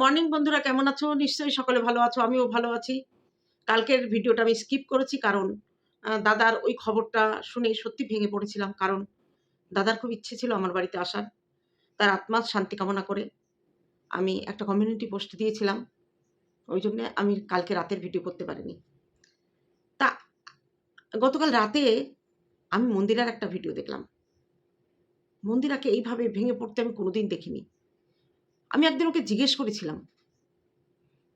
Morning বন্ধুরা, কেমন আছো? নিশ্চয়ই সকলে ভালো আছো, আমিও ভালো আছি। কালকের ভিডিওটা আমি স্কিপ করেছি কারণ দাদার ওই খবরটা শুনে সত্যি ভেঙে পড়েছিলাম কারণ, দাদার খুব ইচ্ছে ছিল আমার বাড়িতে আসার। তার আত্মার শান্তি কামনা করে আমি একটা কমিউনিটি পোস্ট দিয়েছিলাম। ওই জন্যে আমি কালকে রাতের ভিডিও করতে পারিনি। তা, গতকাল রাতে আমি মন্দিরার একটা ভিডিও দেখলাম। মন্দিরাকে এইভাবে ভেঙে পড়তে আমি কোনোদিন দেখিনি। আমি একদিন ওকে জিজ্ঞেস করেছিলাম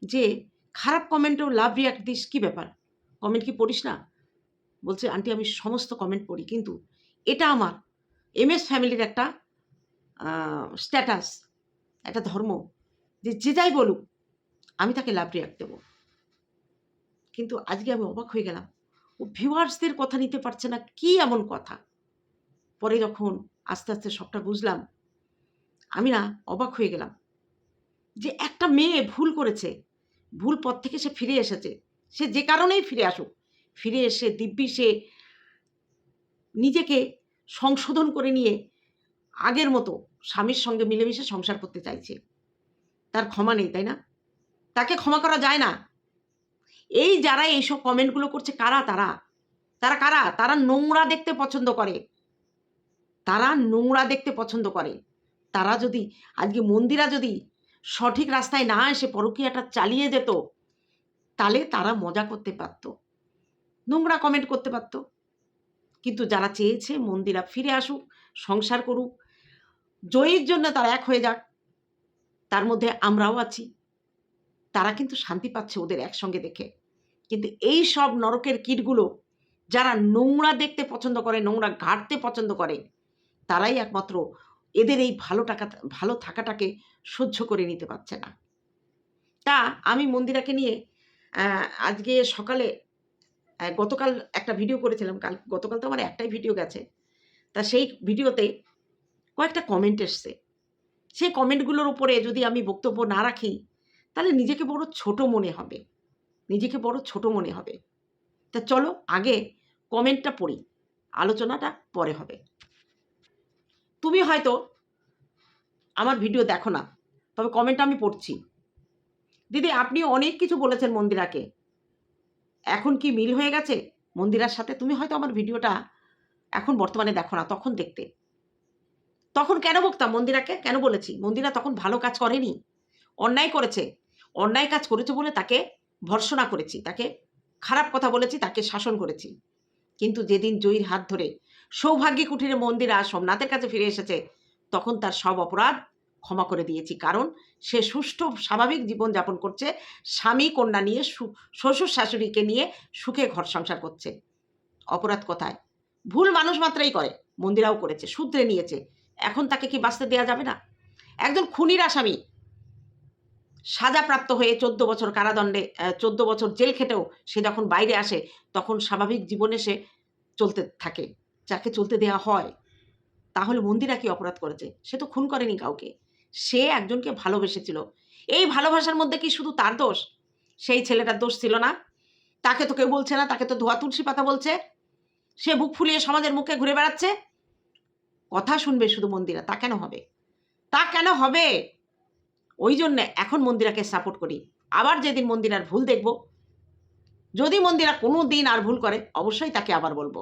যে, খারাপ কমেন্টেও লাভ রিয়াক্ট দিস, কী ব্যাপার? কমেন্ট কি পড়িস না? বলছে, আন্টি, আমি সমস্ত কমেন্ট পড়ি, কিন্তু এটা আমার এম এস ফ্যামিলির একটা স্ট্যাটাস একটা ধর্ম যে যে যাই বলুক, আমি তাকে লাভ রিয়াক্ট দেবো। কিন্তু আজকে আমি অবাক হয়ে গেলাম। ও ভিউয়ার্সদের কথা নিতে পারছে না, কি এমন কথা? পরে যখন আস্তে আস্তে সবটা বুঝলাম, আমি না অবাক হয়ে গেলাম। যে একটা মেয়ে ভুল করেছে, ভুল পথ থেকে সে ফিরে এসেছে। সে যে কারণেই ফিরে আসুক, ফিরে এসে দিব্যি সে নিজেকে সংশোধন করে নিয়ে আগের মতো স্বামীর সঙ্গে মিলেমিশে সংসার করতে চাইছে। তার ক্ষমা নেই, তাই না? তাকে ক্ষমা করা যায় না। এই যারা এইসব কমেন্টগুলো করছে, কারা তারা? তারা কারা? তারা নোংরা দেখতে পছন্দ করে। তারা নোংরা দেখতে পছন্দ করে। তারা যদি, আজকে মন্দিরা যদি সঠিক রাস্তায় না এসে পরকীয়াটা চালিয়ে যেত, তাহলে তারা মজা করতে পারত, নোংরা কমেন্ট করতে পারত। কিন্তু যারা চেয়েছে মন্দিরা ফিরে আসুক, সংসার করুক, জয়ীর জন্য তারা এক হয়ে যাক, তার মধ্যে আমরাও আছি। তারা কিন্তু শান্তি পাচ্ছে ওদের একসঙ্গে দেখে। কিন্তু এই সব নরকের কীটগুলো যারা নোংরা দেখতে পছন্দ করে, নোংরা ঘাটতে পছন্দ করে, তারাই একমাত্র এদের এই ভালো টাকা, ভালো থাকাটাকে সহ্য করে নিতে পারছে না। তা আমি মন্দিরাকে নিয়ে আজকে সকালে গতকাল একটা ভিডিও করেছিলাম, কাল, গতকাল তো আমার একটাই ভিডিও গেছে। তা সেই ভিডিওতে কয়েকটা কমেন্ট এসছে। সেই কমেন্টগুলোর উপরে যদি আমি বক্তব্য না রাখি, তাহলে নিজেকে বড় ছোট মনে হবে। নিজেকে বড় ছোট মনে হবে। তা চলো আগে কমেন্টটা পড়ি, আলোচনাটা পরে হবে। তুমি হয়তো আমার ভিডিও দেখো না, তবে কমেন্ট আমি পড়ছি। দিদি, আপনি অনেক কিছু বলেছেন মন্দিরাকে। এখন কি মিল হয়ে গেছে? মন্দিরার সাথে তুমি হয়তো আমার ভিডিওটা এখন বর্তমানে দেখো না, তখন দেখতে। তখন কেন বকতাম মন্দিরাকে? কেন বলেছি? মন্দিরা তখন ভালো কাজ করেনি। অন্যায় করেছে। অন্যায় কাজ করেছে বলে তাকে ভর্সনা করেছি, তাকে খারাপ কথা বলেছি, তাকে শাসন করেছি। কিন্তু যেদিন জয়ীর হাত ধরে সৌভাগ্যী কুঠিরে মন্দিরা সোমনাথের কাছে ফিরে এসেছে। তখন তার সব অপরাধ ক্ষমা করে দিয়েছি। কারণ সে সুষ্ঠু, স্বাভাবিক জীবনযাপন করছে, স্বামী কন্যা নিয়ে শ্বশুর শাশুড়িকে নিয়ে সুখে ঘর সংসার করছে। অপরাধ কোথায়? ভুল মানুষ মাত্রাই করে, মন্দিরাও করেছে, শুধরে নিয়েছে। এখন তাকে কি বাঁচতে দেওয়া যাবে না? একজন খুনির আসামি সাজাপ্রাপ্ত হয়ে চোদ্দ বছর কারাদণ্ডে চোদ্দ বছর জেল খেটেও সে যখন বাইরে আসে, তখন স্বাভাবিক জীবনে সে চলতে থাকে। যাকে চলতে দেওয়া হয়, তাহলে মন্দিরা কি অপরাধ করেছে? সে তো খুন করেনি কাউকে। সে একজনকে ভালোবেসেছিল। এই ভালোবাসার মধ্যে কি শুধু তার দোষ? সেই ছেলেটার দোষ ছিল না? তাকে তো কেউ বলছে না, তাকে তো ধোয়া তুলসী পাতা বলছে। সে বুক ফুলিয়ে সমাজের মুখে ঘুরে বেড়াচ্ছে। কথা শুনবে শুধু মন্দিরা, তা কেন হবে? তা কেন হবে? ওই জন্যে এখন মন্দিরাকে সাপোর্ট করি। আবার যেদিন মন্দিরার ভুল দেখব, যদি মন্দিরা কোনো দিন আর ভুল করে, অবশ্যই তাকে আবার বলব।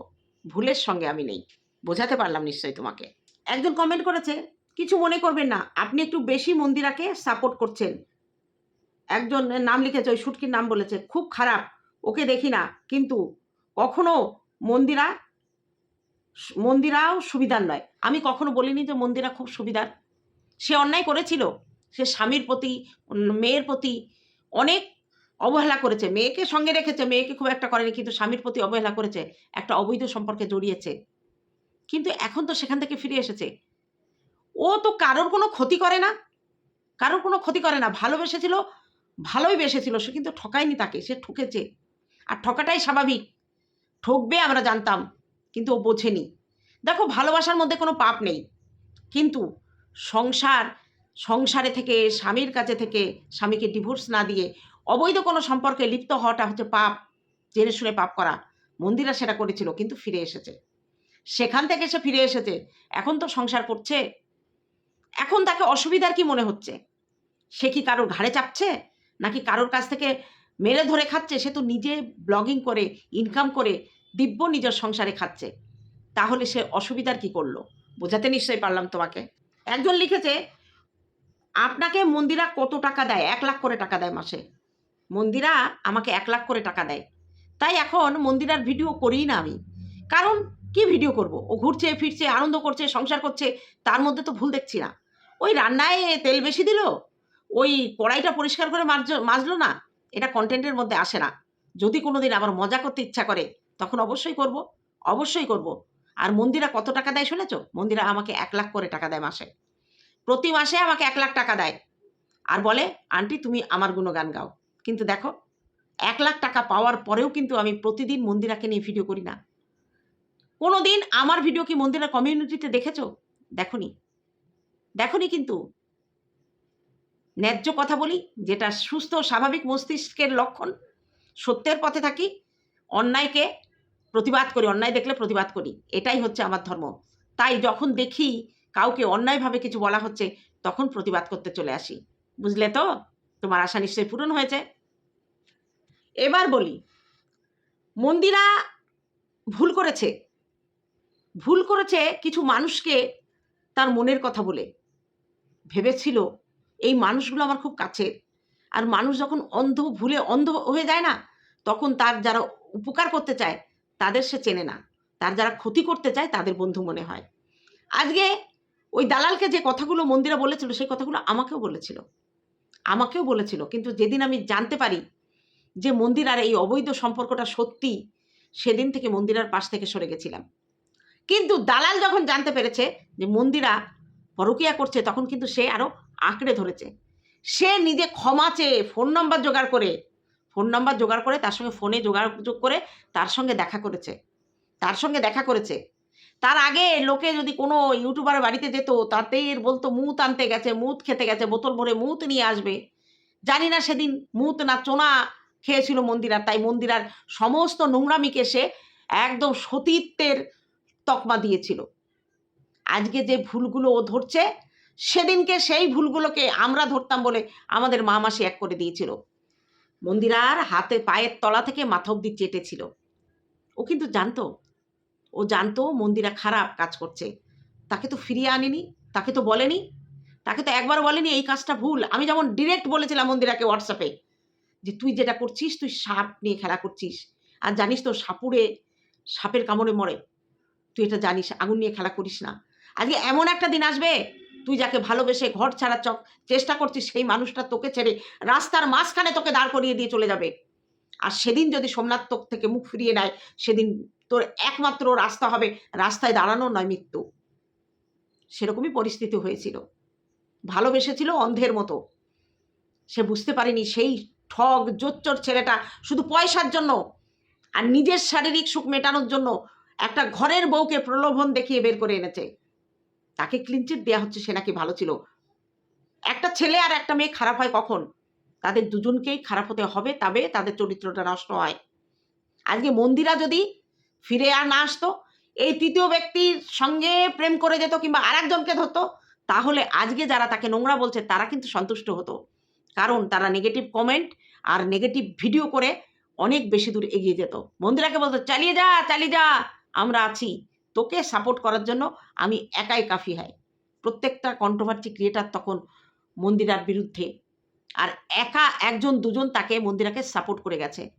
ভুলের সঙ্গে আমি নেই। বোঝাতে পারলাম নিশ্চয়ই তোমাকে। একজন কমেন্ট করেছে, কিছু মনে করবেন না, আপনি একটু বেশি মন্দিরাকে সাপোর্ট করছেন। একজন নাম লিখেছে, ওই শুটকির নাম বলেছে, খুব খারাপ, ওকে দেখি না। কিন্তু কখনো মন্দিরা মন্দিরাও সুবিধার নয়। আমি কখনো বলিনি যে মন্দিরা খুব সুবিধার। সে অন্যায় করেছিল। সে স্বামীর প্রতি, মেয়ের প্রতি অনেক অবহেলা করেছে, মেয়েকে সঙ্গে রেখেছে, মেয়েকে খুব একটা করেনি, কিন্তু স্বামীর প্রতি অবহেলা করেছে, একটা অবৈধ সম্পর্কে জড়িয়েছে। কিন্তু এখন তো সেখান থেকে ফিরে এসেছে। ও তো কারোর কোনো ক্ষতি করে না, কারোর কোনো ক্ষতি করে না। ভালোবেসেছিল, ভালোই বেসেছিল, সে কিন্তু ঠকায়নি তাকে, সে ঠকেছে। আর ঠকাটাই স্বাভাবিক, ঠকবে আমরা জানতাম, কিন্তু ও বোঝেনি। দেখো, ভালোবাসার মধ্যে কোনো পাপ নেই, কিন্তু সংসার, সংসারে থেকে, স্বামীর কাছে থেকে, স্বামীকে ডিভোর্স না দিয়ে অবৈধ কোনো সম্পর্কে লিপ্ত হওয়াটা হচ্ছে পাপ, জেনে শুনে পাপ করা। মন্দিরা সেটা করেছিল, কিন্তু ফিরে এসেছে। সেখান থেকে সে ফিরে এসেছে। এখন তো সংসার করছে। এখন তাকে অসুবিধার কি মনে হচ্ছে? সে কি কারোর ঘাড়ে চাপছে? নাকি কারোর কাছ থেকে মেরে ধরে খাচ্ছে? সে তো নিজে ব্লগিং করে ইনকাম করে, দিব্য নিজের সংসারে খাচ্ছে। তাহলে সে অসুবিধার কি করল? বোঝাতে নিশ্চয়ই পারলাম তোমাকে। একজন লিখেছে, আপনাকে মন্দিরা কত টাকা দেয়? এক লাখ করে টাকা দেয় মাসে। মন্দিরা আমাকে এক লাখ করে টাকা দেয়। তাই এখন মন্দিরার ভিডিও করিই না আমি। কারণ কি ভিডিও করব? ও ঘুরছে, ফিরছে, আনন্দ করছে, সংসার করছে, তার মধ্যে তো ভুল দেখছি না। ওই রান্নায় তেল বেশি দিল? ওই কড়াইটা পরিষ্কার করে মাজ মাজলো না? এটা কন্টেন্টের মধ্যে আসে না। যদি কোনো দিন আবার মজা করতে ইচ্ছা করে, তখন অবশ্যই করব অবশ্যই করব। আর মন্দিরা কত টাকা দেয় শুনেছ? মন্দিরা আমাকে এক লাখ করে টাকা দেয় মাসে। প্রতি মাসে আমাকে এক লাখ টাকা দেয়। আর বলে, আন্টি, তুমি আমার গুণগান গাও। কিন্তু দেখো, এক লাখ টাকা পাওয়ার পরেও কিন্তু আমি প্রতিদিন মন্দিরাকে নিয়ে ভিডিও করি না। কোনো দিন আমার ভিডিও কি মন্দিরা কমিউনিটিতে দেখেছ? দেখনি। দেখনি কিন্তু। ন্যায্য কথা বলি, যেটা সুস্থ স্বাভাবিক মস্তিষ্কের লক্ষণ, সত্যের পথে থাকি, অন্যায়কে প্রতিবাদ করি, অন্যায় দেখলে প্রতিবাদ করি, এটাই হচ্ছে আমার ধর্ম। তাই যখন দেখি কাউকে অন্যায়ভাবে কিছু বলা হচ্ছে, তখন প্রতিবাদ করতে চলে আসি। বুঝলে তো? তোমার আশা নিশ্চয়ই পূরণ হয়েছে। এবার বলি, মন্দিরা ভুল করেছে। ভুল করেছে কিছু মানুষকে তার মনের কথা বলে। ভেবেছিল এই মানুষগুলো আমার খুব কাছের। আর মানুষ যখন অন্ধ, ভুলে অন্ধ হয়ে যায় না, তখন তার যারা উপকার করতে চায়, তাদের সে চেনে না। তার যারা ক্ষতি করতে চায়, তাদের বন্ধু মনে হয়। আজকে ওই দালালকে যে কথাগুলো মন্দিরা বলেছিল, সেই কথাগুলো আমাকেও বলেছিল। আমাকেও বলেছিল, কিন্তু যেদিন আমি জানতে পারি যে মন্দির আর এই অবৈধ সম্পর্কটা সত্যি, সেদিন থেকে মন্দিরার পাশ থেকে সরে গেছিলাম। কিন্তু দালাল যখন জানতে পেরেছে যে মন্দিরা পরকিয়া করছে, তখন কিন্তু সে আরও আঁকড়ে ধরেছে। সে নিজে ক্ষমা চেয়ে ফোন নম্বর জোগাড় করে, ফোন নম্বর জোগাড় করে তার সঙ্গে ফোনে যোগাযোগ করে তার সঙ্গে দেখা করেছে। তার সঙ্গে দেখা করেছে। তার আগে লোকে যদি কোনো ইউটিউবার বাড়িতে যেত তাতেই বলতো, মুত আনতে গেছে, মুত খেতে গেছে, বোতল ভরে মুত নিয়ে আসবে। জানি না সেদিন মুত না চোনা খেয়েছিল মন্দিরার, তাই মন্দিরার সমস্ত নোংরামিকে সে একদম সতীত্বের তকমা দিয়েছিল। আজকে যে ভুলগুলো ও ধরছে, সেদিনকে সেই ভুলগুলোকে আমরা ধরতাম বলে আমাদের মা মাসি এক করে দিয়েছিল। মন্দিরার হাতে পায়ের তলা থেকে মাথা অব্দি চেটেছিল। ও কিন্তু জানতো ও জানতো মন্দিরা খারাপ কাজ করছে। তাকে তো ফিরিয়ে আনেনি, তাকে তো বলেনি, তাকে তো একবার বলেনি এই কাজটা ভুল। আমি যেমন ডিরেক্ট বলেছিলাম মন্দিরাকে হোয়াটসঅ্যাপে যে তুই যেটা করছিস, তুই সাপ নিয়ে খেলা করছিস। আর জানিস তো সাপুরে, সাপের কামড়ে মরে। তুই এটা জানিস, আগুন নিয়ে খেলা করিস না। আজকে এমন একটা দিন আসবে, তুই যাকে ভালোবেসে ঘর ছাড়া চক, চেষ্টা করছিস সেই মানুষটা তোকে ছেড়ে রাস্তার মাঝখানে তোকে দাঁড় করিয়ে দিয়ে চলে যাবে। আর সেদিন যদি সোমনাথ তোক থেকে মুখ ফিরিয়ে নেয়, সেদিন তোর একমাত্র রাস্তা হবে। রাস্তায় দাঁড়ানো নয় মৃত্যু। সেরকমই পরিস্থিতি হয়েছিল। ভালোবেসেছিল অন্ধের মতো। সে বুঝতে পারেনি সেই ঠগ, জোচ্চর ছেলেটা শুধু পয়সার জন্য আর নিজের শারীরিক সুখ মেটানোর জন্য একটা ঘরের বউকে প্রলোভন দেখিয়ে বের করে এনেছে। তাকে ক্লিনচিট দেওয়া হচ্ছে, সে নাকি ভালো ছিল। একটা ছেলে আর একটা মেয়ে খারাপ হয় কখন? তাদের দুজনকেই খারাপ হতে হবে, তবে তাদের চরিত্রটা নষ্ট হয়। আজকে মন্দিরা যদি ফিরে আর না আসতো। এই তৃতীয় ব্যক্তির সঙ্গে প্রেম করে যেত কিংবা আর একজনকে ধরতো, তাহলে আজকে যারা তাকে নোংরা বলছে, তারা কিন্তু সন্তুষ্ট হতো। কারণ তারা নেগেটিভ কমেন্ট আর নেগেটিভ ভিডিও করে অনেক বেশি দূর এগিয়ে যেত। মন্দিরাকে বলতো, চালিয়ে যা চালিয়ে যা, আমরা আছি। তোকে সাপোর্ট করার জন্য আমি একাই কাফি হয় প্রত্যেকটা কন্ট্রোভার্সি ক্রিয়েটার তখন মন্দিরার বিরুদ্ধে। আর একা একজন, দুজন তাকে মন্দিরাকে সাপোর্ট করে গেছে।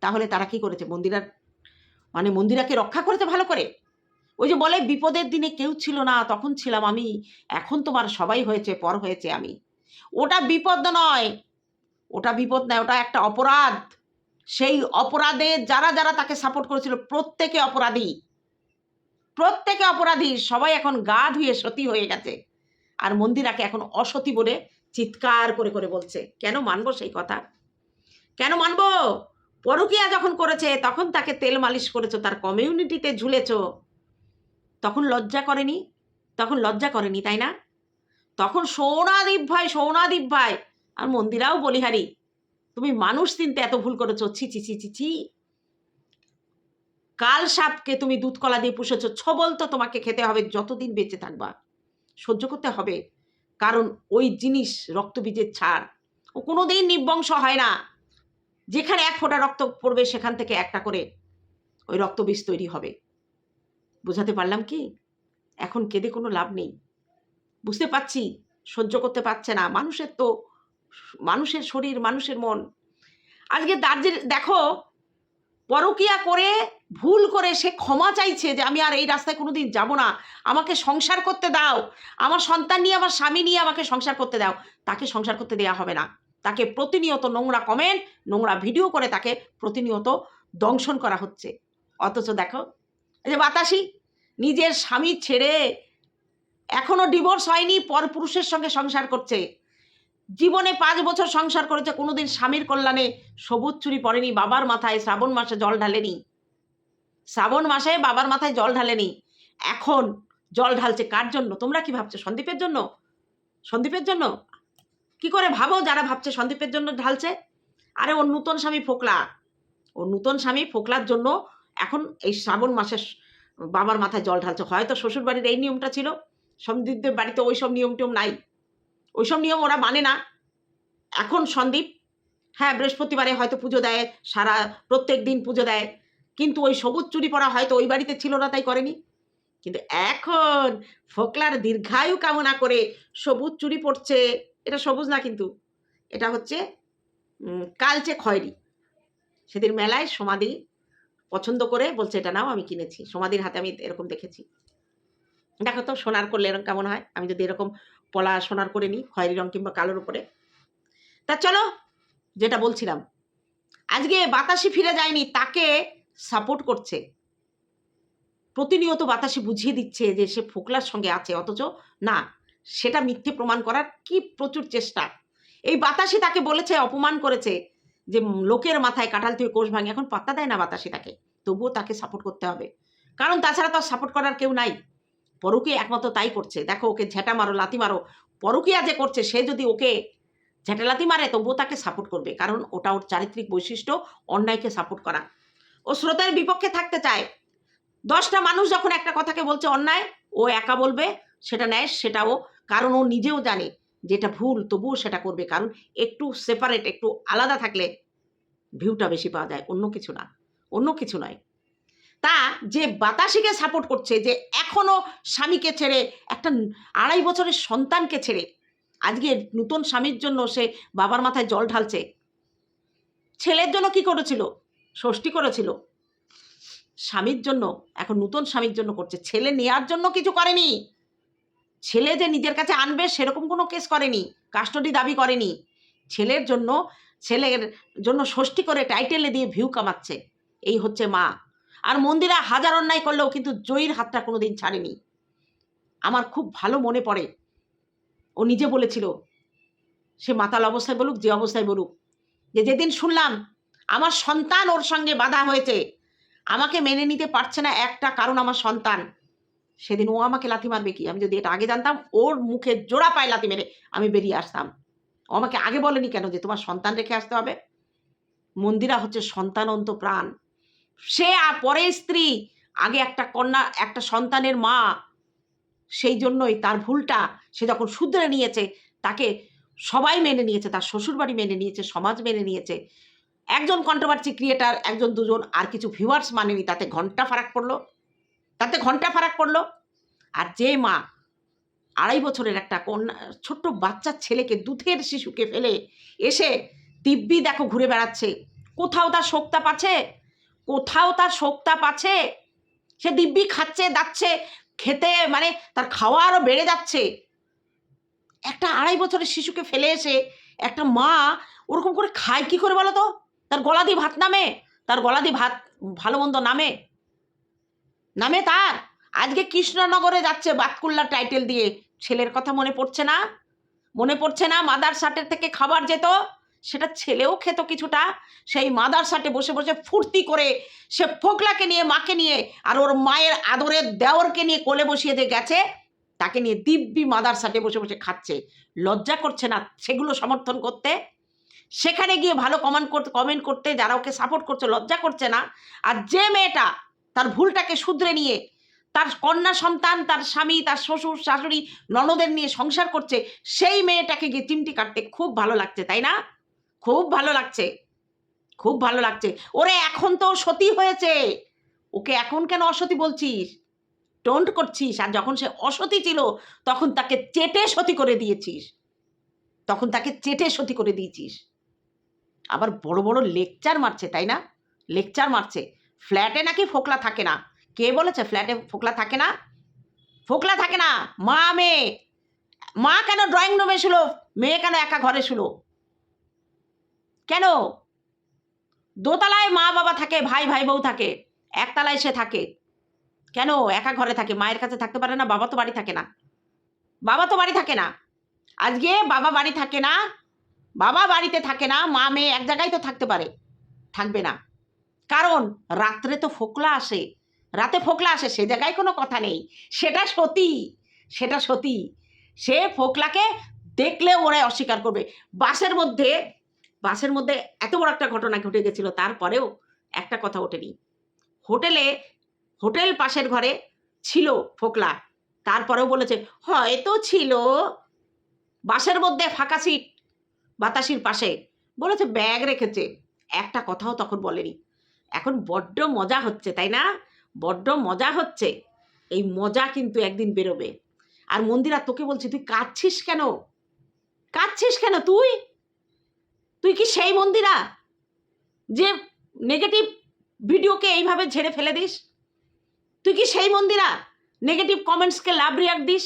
তাহলে তারা কি করেছে? মন্দিরার মানে মন্দিরাকে রক্ষা করেছে ভালো করে। ওই যে বলে, বিপদের দিনে কেউ ছিল না, তখন ছিলাম আমি। এখন তোমার সবাই হয়েছে, পর হয়েছে আমি। ওটা বিপদ নয়। ওটা বিপদ নয়, ওটা একটা অপরাধ। সেই অপরাধে যারা যারা তাকে সাপোর্ট করেছিল, প্রত্যেকে অপরাধী। প্রত্যেকে অপরাধী। সবাই এখন গা ধুয়ে সতী হয়ে গেছে। আর মন্দিরাকে এখন অসতী বলে চিৎকার করে করে বলছে। কেন মানবো সেই কথা? কেন মানবো? পরকিয়া যখন করেছে, তখন তাকে তেল মালিশ করেছ, তার কমিউনিটিতে ঝুলেছ। তখন লজ্জা করেনি? তখন লজ্জা করেনি, তাই না? তখন সৌনাদীপ ভাই সৌনাদীপ ভাই, আর মন্দিরাও বলিহারি, তুমি মানুষ চিনতে এত ভুল করেছ, ছি ছি ছি ছি কাল সাপকে তুমি দুধ কলা দিয়ে পুষেছ, ছবল তো তোমাকে খেতে হবে, যতদিন বেঁচে থাকবা। সহ্য করতে হবে, কারণ ওই জিনিস রক্তবীজের ছাড়। ও কোনোদিন নির্বংশ হয় না। যেখানে এক ফোঁটা রক্ত পড়বে, সেখান থেকে একটা করে ওই রক্তবীজ তৈরি হবে। বোঝাতে পারলাম কি? এখন কেঁদে কোনো লাভ নেই। বুঝতে পারছি, সহ্য করতে পারছে না। মানুষের তো, মানুষের শরীর, মানুষের মন। আজকে দার্জিলিং, দেখো, পরকিয়া করে, ভুল করে সে ক্ষমা চাইছে যে আমি আর এই রাস্তায় কোনো দিন যাব না। আমাকে সংসার করতে দাও। আমার সন্তান নিয়ে, আমার স্বামী নিয়ে আমাকে সংসার করতে দাও। তাকে সংসার করতে দেওয়া হবে না। তাকে প্রতিনিয়ত নোংরা কমেন্ট নোংরা ভিডিও করে তাকে প্রতিনিয়ত দংশন করা হচ্ছে। অথচ দেখো যে বাতাসি, নিজের স্বামী ছেড়ে এখনও ডিভোর্স হয়নি, পর পুরুষের সঙ্গে সংসার করছে। জীবনে পাঁচ বছর সংসার করেছে, কোনোদিন স্বামীর কল্যাণে সবুজ চুরি পড়েনি বাবার মাথায় শ্রাবণ মাসে জল ঢালেনি। শ্রাবণ মাসে বাবার মাথায় জল ঢালেনি। এখন জল ঢালছে কার জন্য? তোমরা কি ভাবছ, সন্দীপের জন্য? সন্দীপের জন্য? কি করে ভাবো যারা ভাবছে সন্দীপের জন্য ঢালছে? আরে ওর নূতন স্বামী ফোকলা। ওর নূতন স্বামী ফোকলার জন্য এখন এই শ্রাবণ মাসে বাবার মাথায় জল ঢালছে। হয়তো শ্বশুর বাড়ির এই নিয়মটা ছিল। সন্দীপদের বাড়িতে ওইসব নিয়ম টিয়ম নাই। ওইসব নিয়ম ওরা মানে না। এখন সন্দীপ হ্যাঁ বৃহস্পতিবারে হয়তো পুজো দেয়, সারা প্রত্যেক দিন পুজো দেয়। কিন্তু ওই সবুজ চুরি পরা হয়তো ওই বাড়িতে ছিল না, তাই করেনি। কিন্তু এখন ফোকলার দীর্ঘায়ু কামনা করে সবুজ চুরি পড়ছে এটা সবুজ না কিন্তু। এটা হচ্ছে কালচে খয়েরি। সেদিন মেলায় সমাধি পছন্দ করে বলছে, এটা নাও, আমি কিনেছি। সমাধির হাতে আমি এরকম দেখেছি। দেখো তো, সোনার করলে এরকম কেমন হয়? আমি যদি এরকম পলা সোনার করে নিই, খয়েরি রং কিংবা কালোর উপরে। তা চলো, যেটা বলছিলাম, আজকে বাতাসি ফিরে যায়নি, তাকে সাপোর্ট করছে। প্রতিনিয়ত বাতাসি বুঝিয়ে দিচ্ছে যে সে ফোকলার সঙ্গে আছে, অথচ না সেটা মিথ্যে প্রমাণ করার কি প্রচুর চেষ্টা। এই বাতাসি তাকে বলেছে, অপমান করেছে যে লোকের মাথায় কাঁঠাল থেকে কোষ ভাঙে, এখন পাত্তা দেয় না বাতাসি তাকে। তবুও তাকে সাপোর্ট করতে হবে। কারণ তাছাড়া তো সাপোর্ট করার কেউ নাই। পরকে একমাত্র তাই করছে। দেখো, ওকে ঝেঁটা মারো, লাথি মারো। পরকিয়া যে করছে, সে যদি ওকে ঝেঁটালাতি মারে, তবুও তাকে সাপোর্ট করবে। কারণ ওটা ওর চারিত্রিক বৈশিষ্ট্য, অন্যায়কে সাপোর্ট করা। ও স্রোতের বিপক্ষে থাকতে চায়। দশটা মানুষ যখন একটা কথাকে বলছে অন্যায়, ও একা বলবে সেটা নেয়, সেটাও, কারণ ও নিজেও জানে যেটা ভুল তবুও সেটা করবে। কারণ একটু সেপারেট একটু আলাদা থাকলে ভিউটা বেশি পাওয়া যায়, অন্য কিছু না, অন্য কিছু নয়। তা যে বাতাসিকে সাপোর্ট করছে, যে এখনও স্বামীকে ছেড়ে, একটা আড়াই বছরের সন্তানকে ছেড়ে, আজকে নতুন স্বামীর জন্য সে বাবার মাথায় জল ঢালছে, ছেলের জন্য কি করেছিল? ষষ্ঠী করেছিল। স্বামীর জন্য, এখন নতুন স্বামীর জন্য করছে। ছেলে নেয়ার জন্য কিছু করেনি। ছেলে যে নিজের কাছে আনবে সেরকম কোনো কেস করেনি কাস্টডি দাবি করেনি। ছেলের জন্য ছেলের জন্য ষষ্ঠী করে টাইটেলে দিয়ে ভিউ কামাচ্ছে। এই হচ্ছে মা। আর মন্দিরা হাজার অন্যায় করলেও কিন্তু জয়ীর হাতটা কোনো দিন ছাড়েনি। আমার খুব ভালো মনে পড়ে। ও নিজে বলেছিল, সে মাতাল অবস্থায় বলুক, যে অবস্থায় বলুক, যে যেদিন শুনলাম, আমার সন্তান ওর সঙ্গে বাধা হয়েছে। আমাকে মেনে নিতে পারছে না একটা কারণ আমার সন্তান। সেদিন ও আমাকে লাথি মারবে কি? আমি যদি এটা আগে জানতাম, ওর মুখে জোড়া পায় লাথি মেরে আমি বেরিয়ে আসতাম। ও আমাকে আগে বলেনি কেন যে তোমার সন্তান রেখে আসতে হবে? মন্দিরা হচ্ছে সন্তানন্ত প্রাণ। সে পরে স্ত্রী, আগে একটা কন্যা, একটা সন্তানের মা, সেই জন্যই তার ভুলটা সে যখন শুধরে নিয়েছে, তাকে সবাই মেনে নিয়েছে, তার শ্বশুরবাড়ি মেনে নিয়েছে, সমাজ মেনে নিয়েছে। একজন কন্ট্রোভার্সি ক্রিয়েটার একজন দুজন, আর কিছু ভিউয়ার্স মানেনি, তাতে ঘণ্টা ফারাক পড়ল। তাতে ঘণ্টা ফারাক পড়ল। আর যে মা আড়াই বছরের একটা কন্যা, ছোট্ট বাচ্চার ছেলেকে, দুধের শিশুকে ফেলে এসে দিব্যি দেখো ঘুরে বেড়াচ্ছে। কোথাও তার শোকতাপ আছে? কোথাও তার শোকতাপ আছে? সে দিব্যি খাচ্ছে, দাচ্ছে, খেতে মানে তার খাওয়া আরও বেড়ে যাচ্ছে। একটা আড়াই বছরের শিশুকে ফেলে এসে একটা মা ওরকম করে খায় কি করে বলো তো? তার গলা দিয়ে ভাত নামে, তার গলা দিয়ে ভাত ভালো মন্দ নামে। নামে তার। আজকে কৃষ্ণনগরে যাচ্ছে বাতকুল্লা টাইটেল দিয়ে। ছেলের কথা মনে পড়ছে না? মনে পড়ছে না মাদার সাটের থেকে খাবার যেত? সেটা ছেলেও খেত কিছুটা। সেই মাদার সাটে বসে বসে ফুর্তি করে সে ফোকলাকে নিয়ে, মাকে নিয়ে আর ওর মায়ের আদরের দেওরকে নিয়ে কোলে বসিয়ে যে গেছে, তাকে নিয়ে দিব্যি মাদার সাটে বসে বসে খাচ্ছে। লজ্জা করছে না সেগুলো সমর্থন করতে? সেখানে গিয়ে ভালো কমেন্ট করতে কমেন্ট করতে যারা ওকে সাপোর্ট করছে, লজ্জা করছে না? আর যে মেয়েটা তার ভুলটাকে শুধরে নিয়ে, তার কন্যা সন্তান, তার স্বামী, তার শ্বশুর, শাশুড়ি, ননদের নিয়ে সংসার করছে, সেই মেয়েটাকে গিয়ে চিমটি কাটতে খুব ভালো লাগছে, তাই না? খুব ভালো লাগছে। খুব ভালো লাগছে। ওরে, এখন তো সতী হয়েছে। ওকে এখন কেন অসতী বলছিস? টোন্ট করছিস। আর যখন সে অসতী ছিল, তখন তাকে চেটে সতী করে দিয়েছিস। তখন তাকে চেটে সতী করে দিয়েছিস। আবার বড় বড় লেকচার মারছে, তাই না? লেকচার মারছে। ফ্ল্যাটে নাকি ফোকলা থাকে না? কে বলেছে ফ্ল্যাটে ফোকলা থাকে না? ফোকলা থাকে না? মা, মেয়ে। মা কেন ড্রয়িং রুমে ছিল মেয়ে কেন একা ঘরে ছিল কেন? দোতলায় মা বাবা থাকে, ভাই ভাই বউ থাকে, একতলায় সে থাকে। কেন? একা ঘরে থাকে, মায়ের কাছে থাকতে পারে না, বাবা তো বাড়ি থাকে না। বাবা তো বাড়ি থাকে না। আজকে বাবা বাড়ি থাকে না, বাবা বাড়িতে থাকে না, মা, মেয়ে এক জায়গায় তো থাকতে পারে, থাকবে না। কারণ রাত্রে তো ফোকলা আসে। রাতে ফোকলা আসে, সে জায়গায় কোনো কথা নেই। সেটা সতী সেটা সতী। সে ফোকলাকে দেখলে ওরা অস্বীকার করবে। বাসের মধ্যে বাসের মধ্যে এত বড় একটা ঘটনা ঘটে গেছিল, তারপরেও একটা কথা ওঠেনি। হোটেলে, হোটেল পাশের ঘরে ছিল ফোকলা। তারপরেও বলেছে, হয়তো ছিল। বাসের মধ্যে ফাঁকা সিট বাতাসির পাশে। বলেছে, ব্যাগ রেখেছে। একটা কথাও তখন বলেনি। এখন বড্ড মজা হচ্ছে, তাই না? বড্ড মজা হচ্ছে। এই মজা কিন্তু একদিন বেরোবে। আর মন্দিরা তোকে বলছি, তুই কাঁদছিস কেন? কাঁদছিস কেন তুই? তুই কি সেই মন্দিরা যে নেগেটিভ ভিডিওকে এইভাবে ঝেড়ে ফেলে দিস? তুই কি সেই মন্দিরা নেগেটিভ কমেন্টসকে লাভ রিয়াক্ট দিস?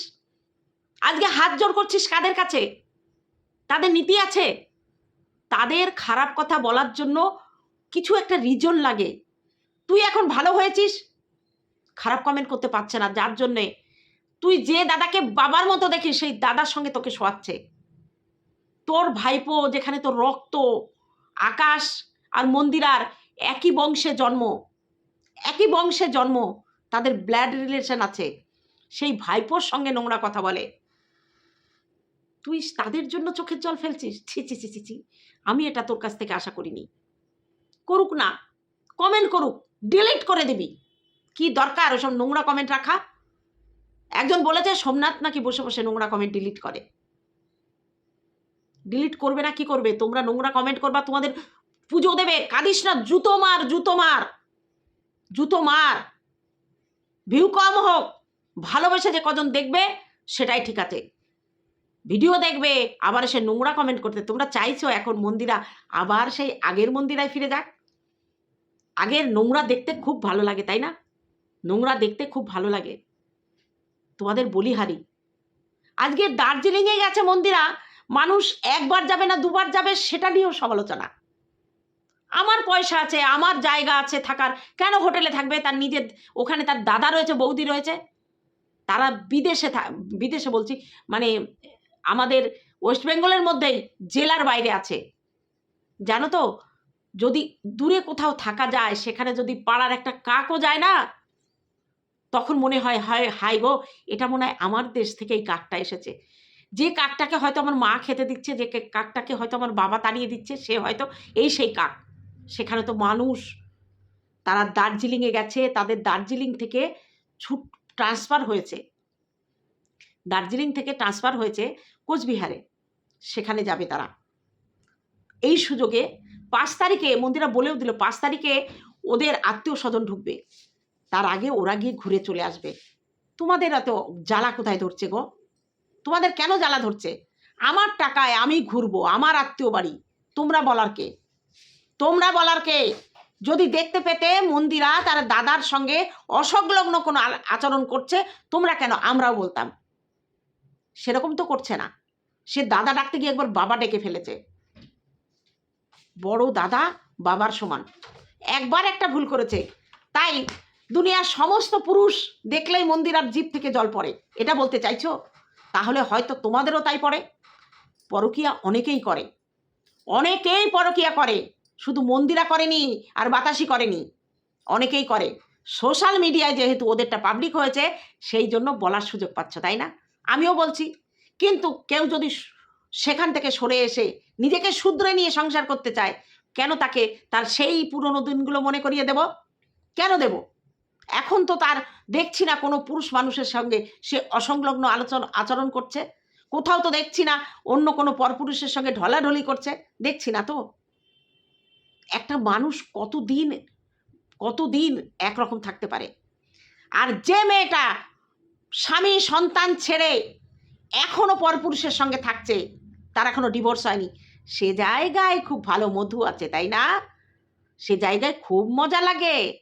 আজকে হাত জোর করছিস কাদের কাছে? তাদের নীতি আছে? তাদের খারাপ কথা বলার জন্য কিছু একটা রিজন লাগে। তুই এখন ভালো হয়েছিস? খারাপ কমেন্ট করতে পারছে না, যার জন্যে তুই যে দাদাকে বাবার মতো দেখিস, সেই দাদার সঙ্গে তোকে শোয়াচ্ছে। তোর ভাইপো, যেখানে তোর রক্ত, আকাশ আর মন্দিরার একই বংশে জন্ম, একই বংশে জন্ম, তাদের ব্লাড রিলেশন আছে। সেই ভাইপোর সঙ্গে নোংরা কথা বলে। তুই তাদের জন্য চোখের জল ফেলছিস? ছি ছি ছি ছি ছি। আমি এটা তোর কাছ থেকে আশা করিনি। করুক না কমেন্ট করুক ডিলিট করে দিবি। কি দরকার ওসব নোংরা কমেন্ট রাখা? একজন বলেছে সোমনাথ নাকি বসে বসে নোংরা কমেন্ট ডিলিট করে। ডিলিট করবে না, কি করবে? তোমরা নোংরা কমেন্ট করবা, তোমাদের পুজো দেবে। কাঁদিস না, জুতো মার জুতো মার জুতো মার। ভিউ কম হোক, ভালোবেসে যে কজন দেখবে, সেটাই ঠিক আছে। ভিডিও দেখবে, আবার সে নোংরা কমেন্ট করতে। তোমরা চাইছো এখন মন্দিরা, আবার সেই আগের মন্দিরায় ফিরে যাক। আগের নোংরা দেখতে খুব ভালো লাগে, তাই না? নোংরা দেখতে খুব ভালো লাগে। তোমাদের বলিহারি আজকে দার্জিলিংয়ে গেছে মন্দিরা, মানুষ একবার যাবে না দুবার যাবে সেটা নিয়েও সমালোচনা। আমার পয়সা আছে, আমার জায়গা আছে থাকার, কেন হোটেলে থাকবে? তার নিজের, ওখানে তার দাদা রয়েছে, বৌদি রয়েছে। তারা বিদেশে বিদেশে বলছি মানে আমাদের ওয়েস্ট বেঙ্গলের মধ্যেই জেলার বাইরে আছে। জানো তো যদি দূরে কোথাও থাকা যায়, সেখানে যদি পাড়ার একটা কাকও যায় না, তখন মনে হয় হয় হাই গো, এটা মনে হয় আমার দেশ থেকে এই কাকটা এসেছে। যে কাকটাকে হয়তো আমার মা খেতে দিচ্ছে, যে কাকটাকে হয়তো আমার বাবা তাড়িয়ে দিচ্ছে, সে হয়তো এই সেই কাক। সেখানে তো মানুষ। তারা দার্জিলিংয়ে গেছে, তাদের দার্জিলিং থেকে ছুট, ট্রান্সফার হয়েছে। দার্জিলিং থেকে ট্রান্সফার হয়েছে কোচবিহারে। সেখানে যাবে তারা। এই সুযোগে পাঁচ তারিখে মন্দিরা বলেও দিল, পাঁচ তারিখে ওদের আত্মীয় স্বজন ঢুকবে। তার আগে ওরা গিয়ে ঘুরে চলে আসবে। তোমাদের এত জ্বালা কোথায় ধরছে গো? তোমাদের কেন জ্বালা ধরছে? আমার টাকায় আমি ঘুরবো, আমার আত্মীয় বাড়ি। তোমরা বলার কে? তোমরা বলার কে? যদি দেখতে পেতে মন্দিরা তার দাদার সঙ্গে অসংলগ্ন কোনো আচরণ করছে, তোমরা কেন? আমরাও বলতাম। সেরকম তো করছে না। সে দাদা ডাকতে গিয়ে একবার বাবা ডেকে ফেলেছে। বড় দাদা বাবার সমান। একবার একটা ভুল করেছে। তাই দুনিয়ার সমস্ত পুরুষ দেখলেই মন্দিরার জিভ থেকে জল পড়ে। এটা বলতে চাইছো? তাহলে হয়তো তোমাদেরও তাই পড়ে। পরকিয়া অনেকেই করে। অনেকেই পরকিয়া করে। শুধু মন্দিরা করেনি আর বাতাসি করেনি। অনেকেই করে। সোশ্যাল মিডিয়ায় যেহেতু ওদেরটা পাবলিক হয়েছে, সেই জন্য বলার সুযোগ পাচ্ছ, তাই না? আমিও বলছি। কিন্তু কেউ যদি সেখান থেকে সরে এসে নিজেকে শুধরে নিয়ে সংসার করতে চায়, কেন তাকে তার সেই পুরনো দিনগুলো মনে করিয়ে দেব? কেন দেব? এখন তো তার দেখছি না কোনো পুরুষ মানুষের সঙ্গে সে অসংলগ্ন আলোচনা, আচরণ করছে। কোথাও তো দেখছি না অন্য কোনো পরপুরুষের সঙ্গে ঢলাঢলি করছে। দেখছি না তো। একটা মানুষ কতদিন কতদিন একরকম থাকতে পারে? আর যে মেয়েটা স্বামী সন্তান ছেড়ে এখনও পরপুরুষের সঙ্গে থাকছে, তার এখনও ডিভোর্স হয়নি। সে জায়গায় খুব ভালো মধু আছে, তাই না? সে জায়গায় খুব মজা লাগে।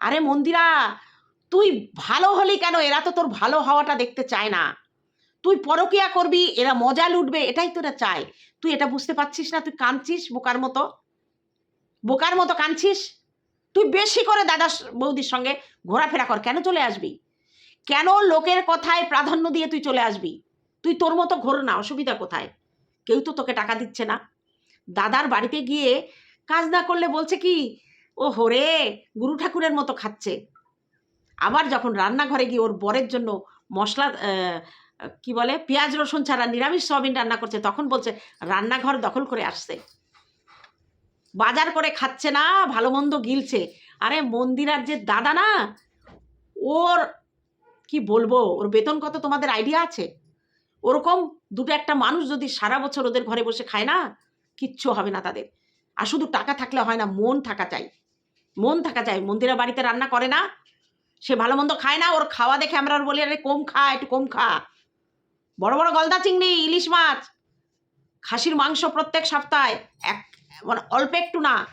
আরে মন্দিরা, তুই ভালো হলি কেন? এরা তো তোর ভালো হওয়াটা দেখতে চায় না। তুই পরকিয়া করবি, এরা মজা লুটবে, এটাই তোরা চায়। তুই এটা বুঝতে পারছিস না? তুই কাঁদছিস বোকার মতো? বোকার মতো কাঁদছিস? তুই বেশি করে দাদা বৌদির সঙ্গে ঘোরাফেরা কর, কেন চলে আসবি? কেন লোকের কথায় প্রাধান্য দিয়ে তুই চলে আসবি? তুই তোর মতো ঘোর না, অসুবিধা কোথায়? কেউ তো তোকে টাকা দিচ্ছে না। দাদার বাড়িতে গিয়ে কাজ না করলে বলছে কি, ও হরে গুরু ঠাকুরের মতো খাচ্ছে। আবার যখন রান্নাঘরে গিয়ে ওর বরের জন্য মশলা কি বলে, পেঁয়াজ, রসুন ছাড়া নিরামিষ সয়াবিন রান্না করছে, তখন বলছে, রান্নাঘর দখল করে আসছে। বাজার করে খাচ্ছে না, ভালো মন্দ গিলছে। আরে মন্দিরার যে দাদা না, ওর, কি বলব, ওর বেতন কত তোমাদের আইডিয়া আছে? ওরকম দুটো একটা মানুষ যদি সারা বছর ওদের ঘরে বসে খায় না, কিচ্ছু হবে না তাদের। আর শুধু টাকা থাকলে হয় না, মন থাকা চাই। মন থাকা চাই। মন্দিরা বাড়িতে রান্না করে না, সে ভালো মন্দ খায় না, ওর খাওয়া দেখে আমরা বলি, আরে, কম খা, একটু কম খা। বড় বড় গলদা চিংড়ি, ইলিশ মাছ, খাসির মাংস প্রত্যেক সপ্তাহে, এক মানে অল্প একটু না।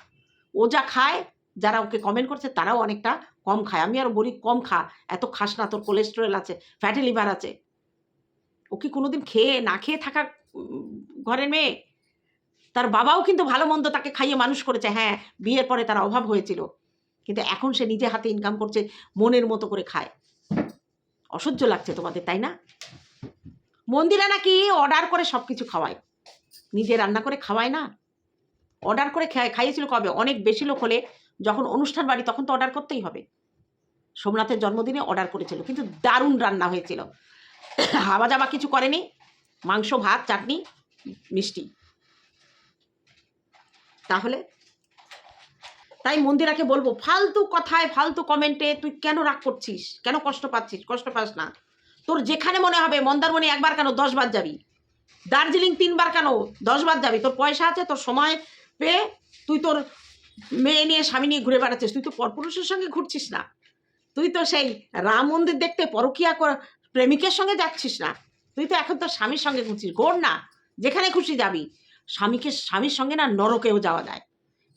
ও যা খায়, যারা ওকে কমেন্ট করছে, তারাও অনেকটা কম খায়। আমি আর বলি, কম খা, এত খাস না, তোর কোলেস্টেরল আছে ফ্যাটি লিভার আছে। ও কি কোনোদিন খেয়ে না খেয়ে থাকা ঘরের মেয়ে? তার বাবাও কিন্তু ভালো মন্দ তাকে খাইয়ে মানুষ করেছে। হ্যাঁ বিয়ের পরে তার অভাব হয়েছিল। কিন্তু এখন সে নিজে হাতে ইনকাম করছে, মনের মতো করে খায়। অসহ্য লাগছে তোমাদের, তাই না? মন্দিরা নাকি অর্ডার করে সব কিছু খাওয়ায়। নিজে রান্না করে খাওয়ায় না। অর্ডার করে খায়, খাইয়েছিল কবে? অনেক বেশি লোক হলে যখন অনুষ্ঠান বাড়ি তখন তো অর্ডার করতেই হবে। সোমনাথের জন্মদিনে অর্ডার করেছিল, কিন্তু দারুণ রান্না হয়েছিল। হাওয়া জাবা কিছু করেনি। মাংস, ভাত, চাটনি, মিষ্টি। তাহলে? তাই মন্দিরাকে বলব, ফালতু কথায়, ফালতু কমেন্টে তুই কেন রাগ করছিস? কেন কষ্ট পাচ্ছিস? কষ্ট পাস না। তোর যেখানে মনে হবে, মন্দারমণি একবার কেন, দশ বার যাবি। দার্জিলিং তিনবার কেন, দশ বার যাবি। তোর পয়সা আছে, তোর সময় পেয়ে তুই তোর মেয়ে নিয়ে, স্বামী নিয়ে ঘুরে বেড়াচ্ছিস। তুই তো পরপুরুষের সঙ্গে ঘুরছিস না। তুই তো সেই রাম মন্দির দেখতে পরকিয়া প্রেমিকের সঙ্গে যাচ্ছিস না। তুই তো এখন তোর স্বামীর সঙ্গে ঘুরছিস, ঘোর না, যেখানে খুশি যাবি। স্বামীকে, স্বামীর সঙ্গে না নরকেও যাওয়া যায়।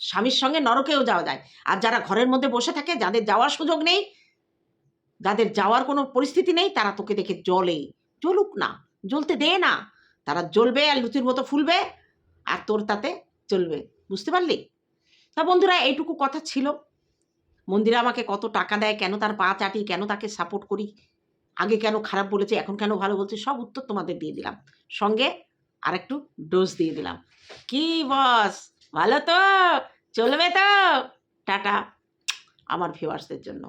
স্বামীর সঙ্গে নরকেও যাওয়া যায়। আর যারা ঘরের মধ্যে বসে থাকে, যাদের যাওয়ার সুযোগ নেই, যাদের যাওয়ার কোনো পরিস্থিতি নেই, তারা তোকে দেখে জ্বলে। জ্বলুক না, জ্বলতে দে না। তারা জ্বলবে আর লুচির মতো ফুলবে, আর তোর তাতে চলবে। বুঝতে পারলি? তা বন্ধুরা, এইটুকু কথা ছিল। মন্দিরে আমাকে কত টাকা দেয়, কেন তার পা চাটি, কেন তাকে সাপোর্ট করি? আগে কেন খারাপ বলেছে, এখন কেন ভালো বলছে, সব উত্তর তোমাদের দিয়ে দিলাম। সঙ্গে আর একটু ডোজ দিয়ে দিলাম। কি বস ভালো তো? চলবে তো? টাটা, আমার ভিউয়ার্সদের জন্য।